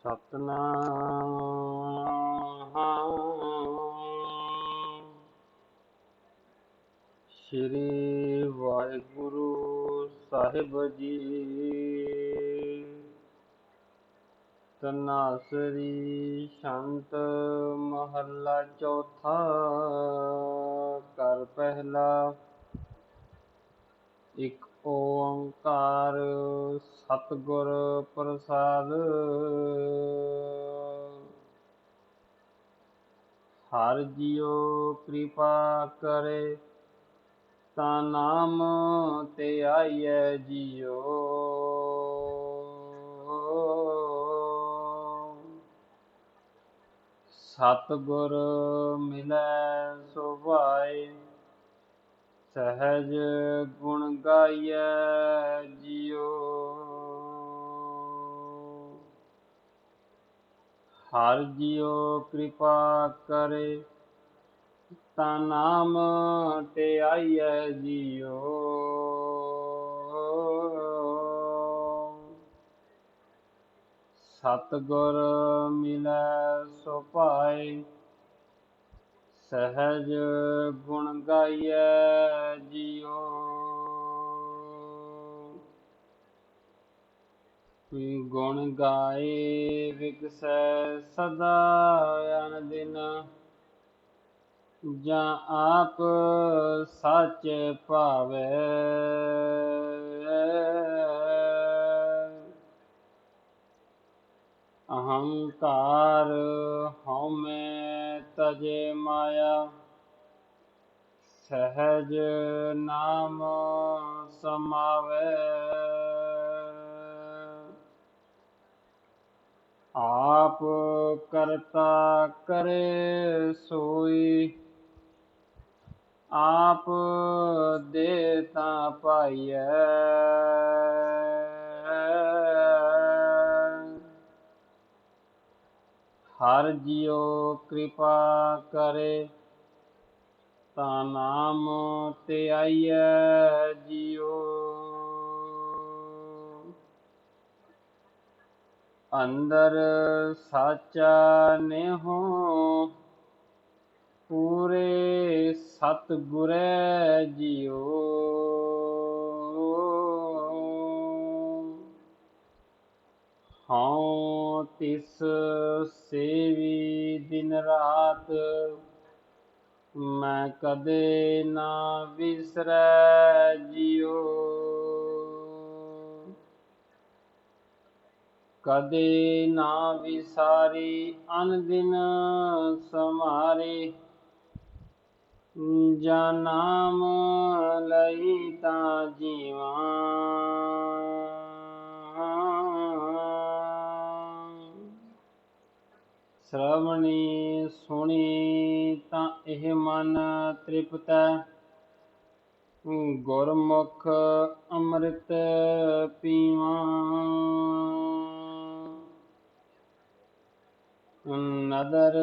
ਸਤਨਾਮ। ਸ੍ਰੀ ਵਾਹਿਗੁਰੂ ਸਾਹਿਬ ਜੀ। ਤਨਾਸਰੀ ਸ਼ੰਤ ਮਹੱਲਾ ਚੌਥਾ ਕਰ ਪਹਿਲਾ। ਇੱਕ ਓੰਕਾਰ ਸਤਿਗੁਰ ਪ੍ਰਸਾਦ। ਹਰ ਜੀਉ ਕਿਰਪਾ ਕਰੇ, ਤਾਂ ਨਾਮ ਤੇ ਆਈਐ ਜੀਉ। ਸਤਿਗੁਰ ਮਿਲੈ ਸੋ ਸਹਿਜ ਗੁਣ ਗਾਈਐ ਜੀਉ। ਹਰ ਜੀਉ ਕਿਰਪਾ ਕਰੇ, ਤਾਂ ਨਾਮ ਤੇ ਆਈਐ ਜੀਉ। ਸਤਿਗੁਰ ਮਿਲੈ ਸੋ ਭਾਏ ਸਹਿਜ ਗੁਣ ਗਾਈਐ ਜੀਉ ਗੁਣ ਗਾਏ ਵਿਗਸੈ ਸਦਾ ਅਨ ਦਿਨ ਜਾਂ ਆਪ ਸੱਚ ਭਾਵੈ। ਅਹੰਕਾਰ ਹਉਮੈ ਤਜੇ ਮਾਇਆ ਸਹਿਜ ਨਾਮ ਸਮਾਵੈ। ਆਪ ਕਰਤਾ ਕਰੇ ਸੋਈ ਆਪ ਦੇ ਤਾਂ ਪਾਈਐ ਹਰ ਜੀਉ ਕਿਰਪਾ ਕਰੇ, ਤਾਂ ਨਾਮ ਤੇ ਆਈਐ ਜੀਉ। ਅੰਦਰ ਸਾਚਾ ਨੇਹੋ, ਪੂਰੇ ਸਤ ਗੁਰੈ ਜੀਉ। ਤਿਸ ਸੇਵੀ ਦਿਨ ਰਾਤ ਮੈਂ ਕਦੇ ਨਾ ਵਿਸਰੈ ਜੀਉ। ਕਦੇ ਨਾ ਵਿਸਾਰੀ ਅਨ ਦਿਨ ਸਮਾਰੇ ਜਾਂ ਨਾਮ ਲਈ ਤਾਂ ਜੀਵਾਂ। ਸ਼੍ਰਵਣੀ ਸੁਣੀ ਤਾਂ ਇਹ ਮਨ ਤ੍ਰਿਪਤੈ। ਗੁਰਮੁਖ ਅੰਮ੍ਰਿਤ ਪੀਵਾਂ। ਨਦਰ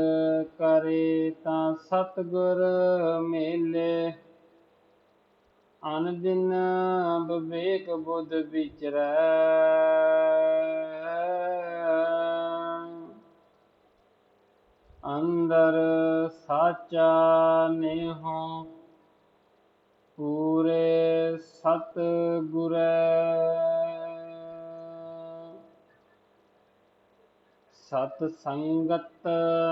ਕਰੇ ਤਾਂ ਸਤਗੁਰ ਮੇਲੇ। ਅਨ ਦਿਨ ਵਿਵੇਕ ਬੁੱਧ ਵਿਚਰੈ। ਅੰਦਰ ਸਾਚਾ ਨੇਹੋ, ਪੂਰੇ ਸਤ ਗੁਰੈ ਸਤ ਸੰਗਤ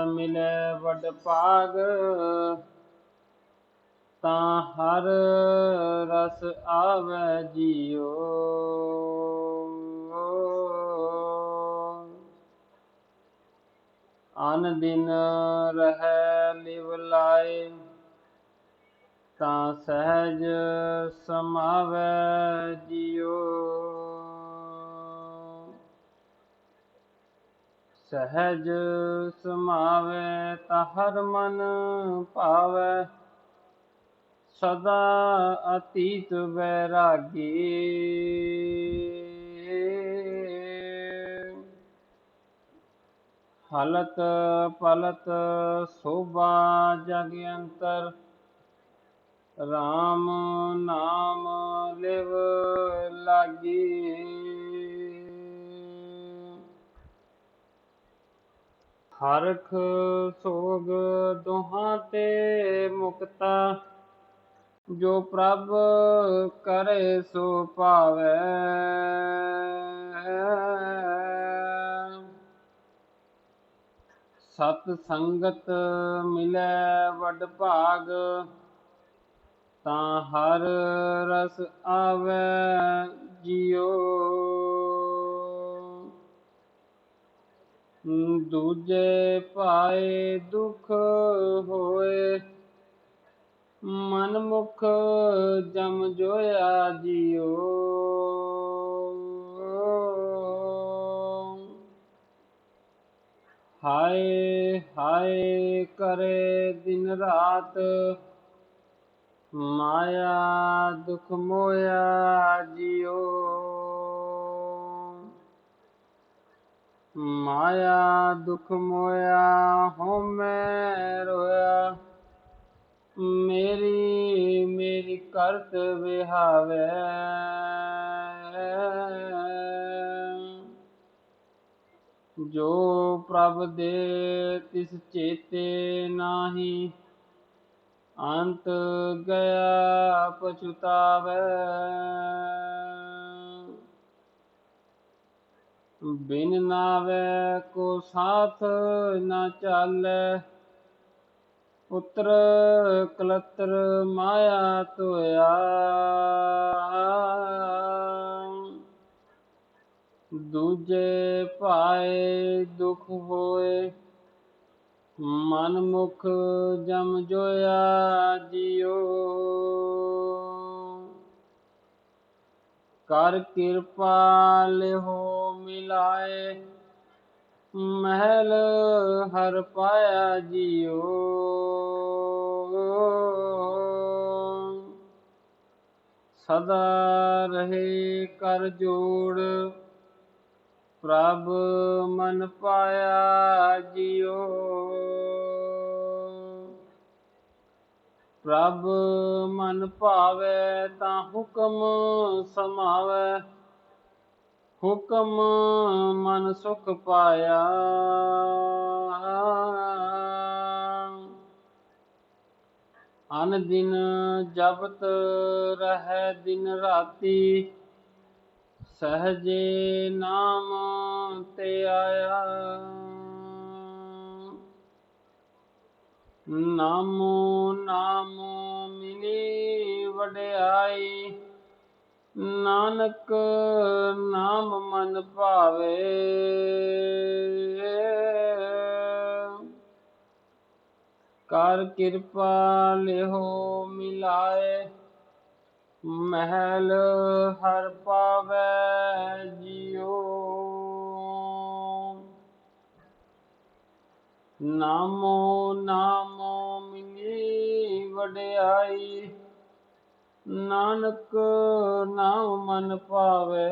ਮਿਲੇ ਵਡ ਭਾਗ, ਤਾਂ ਹਰ ਰਸ ਆਵੈ ਜੀਓ। ਅਨ ਦਿਨ ਰਹਿ ਲਿਵ ਲਾਏ, ਤਾਂ ਸਹਿਜ ਸਮਾਵੈ ਜੀਉ। ਸਹਿਜ ਸਮਾਵੈ ਤਾਂ ਹਰ ਮਨ ਭਾਵੈ, ਸਦਾ ਅਤੀਤ ਵੈਰਾਗੀ। ਹਲਤ ਪਲਤ ਸੋਭਾ ਜਗ ਅੰਤਰ RAM ਨਾਮ ਲਿਵ ਲਾਗੀ। ਹਰਖ ਸੋਗ ਦੋਹਾਂ ਤੇ ਮੁਕਤਾ, ਜੋ ਪ੍ਰਭ ਕਰੇ ਸੋ ਪਾਵੈ ਸਤ ਸੰਗਤ ਮਿਲੈ ਵਡ ਭਾਗ, ਤਾਂ ਹਰ ਰਸ ਆਵੈ ਜਿਉ। ਦੂਜੇ ਪਾਏ ਦੁਖ ਹੋਏ ਮਨ ਮੁਖ ਜਮ ਜੋਇਆ ਜਿਉ। ਹਾਏ ਹਾਏ ਕਰੇ ਦਿਨ ਰਾਤ। ਮਾਇਆ ਦੁਖ ਮੋਇਆ ਜਿਉ। ਮਾਇਆ ਦੁਖ ਮੋਇਆ ਹਉਮੈ ਰੋਇਆ। ਮੇਰੀ ਮੇਰੀ ਕਰਤ ਵਿਹਾਵੇ। ਜੋ ਪ੍ਰਭ ਦੇ ਤਿਸ ਚੇਤੇ ਨਾਹੀ, ਅੰਤ ਗਿਆ ਪਛੁਤਾਵੇ। ਬਿਨ ਨਾਵੇ ਕੋ ਸਾਥ ਨਾ ਚਾਲੇ, ਪੁੱਤਰ ਕਲਤਰ ਮਾਇਆ ਤੋਇਆ ਦੂਜੇ ਭਾਏ ਦੁਖ ਹੋਏ ਮਨ ਮੁਖ ਜਮ ਜੋਇਆ ਜਿਉ। ਕਰ ਕਿਰਪਾ ਲਿਹੋ ਮਿਲਾਏ, ਮਹਿਲ ਹਰ ਪਾਇਆ ਜਿਉ। ਸਦਾ ਰਹੇ ਕਰ ਜੋੜ ਪ੍ਰਭ ਮਨ ਪਾਇਆ ਜਿਉ। ਪ੍ਰਭ ਮਨ ਭਾਵੇ ਤਾਂ ਹੁਕਮ ਸਮਾਵੇ। ਹੁਕਮ ਮਨ ਸੁਖ ਪਾਇਆ। ਅਨ ਦਿਨ ਜਪਤ ਰਹਿ ਦਿਨ ਰਾਤੀ। ਸਹਜੇ ਨਾਮ ਤੇ ਆਇਆ। ਨਾਮੋ ਨਾਮੋ ਮਿਲੀ ਵਡਿਆਈ। ਨਾਨਕ ਨਾਮ ਮਨ ਭਾਵੇ। ਕਰ ਕਿਰਪਾ ਲਿਹੋ ਮਿਲਾਏ। ਮਹਿਲ ਹਰ ਪਾਵੈ ਜਿਉ। ਨਾਮੋ ਨਾਮੋ ਮਿਲੀ ਵਡਿਆਈ, ਨਾਨਕ ਨਾਮ ਮਨ ਪਾਵੇ।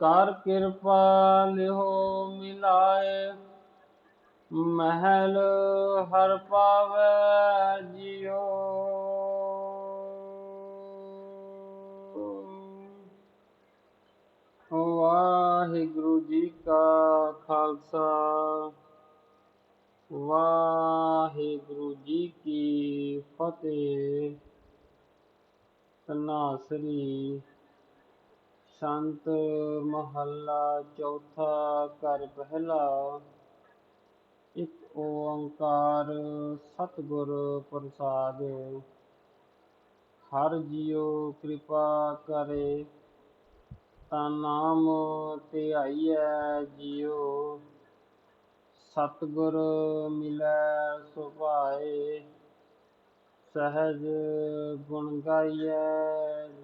ਕਰ ਕਿਰਪਾ ਲਿਓ ਮਿਲਾਏ ਮਹਿਲ ਹਰ ਪਾਵੇ ਜਿਉ। ਵਾਹਿਗੁਰੂ ਜੀ ਕਾ ਖਾਲਸਾ, ਵਾਹਿਗੁਰੂ ਜੀ ਕੀ ਫਤਿਹ। ਤਨਾਸਰੀ ਸੰਤ ਮਹੱਲਾ ਚੌਥਾ ਘਰ ਪਹਿਲਾ। ਓੰਕਾਰ ਸਤਿਗੁਰ ਪ੍ਰਸਾਦ, ਹਰ ਜੀਉ ਕਿਰਪਾ ਕਰੇ, ਤਾਂ ਨਾਮ ਧਿਆਈਐ ਜੀਉ, ਸਤਿਗੁਰ ਮਿਲੈ ਸੁਭਾਏ, ਸਹਿਜ ਗੁਣ ਗਾਈਐ ਜੀ